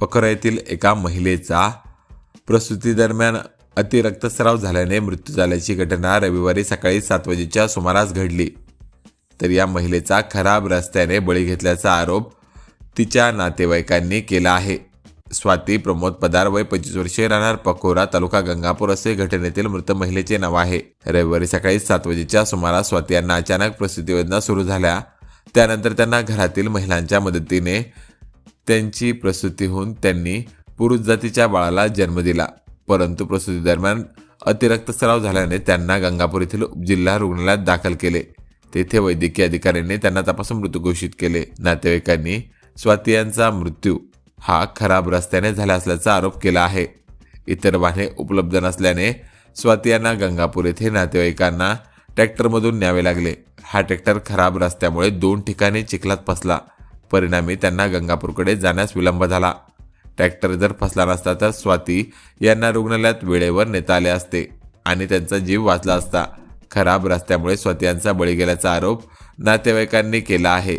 पखोरा येथील एका महिलेचा प्रसूतीदरम्यान अतिरक्तस्राव झाल्याने मृत्यू झाल्याची घटना रविवारी सकाळी सात वाजेच्या सुमारास घडली. तर या महिलेचा खराब रस्त्याने बळी घेतल्याचा आरोप तिच्या नातेवाईकांनी केला आहे. स्वाती प्रमोद पदार वय पंचवीस वर्षे राहणार पकोरा तालुका गंगापूर असे घटनेतील मृत महिलेचे नाव आहे. रविवारी सकाळी सात वाजेच्या सुमारास स्वाती यांना अचानक प्रसूतीवेदना सुरू झाल्या. त्यानंतर त्यांना घरातील महिलांच्या मदतीने त्यांची प्रसूती होऊन त्यांनी पुरुष जातीच्या बाळाला जन्म दिला. परंतु प्रसूती दरम्यान अतिरक्तस्राव झाल्याने त्यांना गंगापूर येथील जिल्हा रुग्णालयात दाखल केले. तेथे वैद्यकीय अधिकाऱ्यांनी त्यांना तपासून मृत घोषित केले. नातेवाईकांनी स्वाती यांचा मृत्यू हा खराब रस्त्याने झाला असल्याचा आरोप केला आहे. इतर वाहने उपलब्ध नसल्याने स्वाती यांना गंगापूर येथे नातेवाईकांना ट्रॅक्टरमधून न्यावे लागले. हा ट्रॅक्टर खराब रस्त्यामुळे दोन ठिकाणी चिखलात फसला. परिणामी त्यांना गंगापूरकडे जाण्यास विलंब झाला. ट्रॅक्टर जर फसला नसता तर स्वाती यांना रुग्णालयात वेळेवर नेता आले असते आणि त्यांचा जीव वाचला असता. खराब रस्त्यामुळे स्वाती यांचा बळी गेल्याचा आरोप नातेवाईकांनी केला आहे.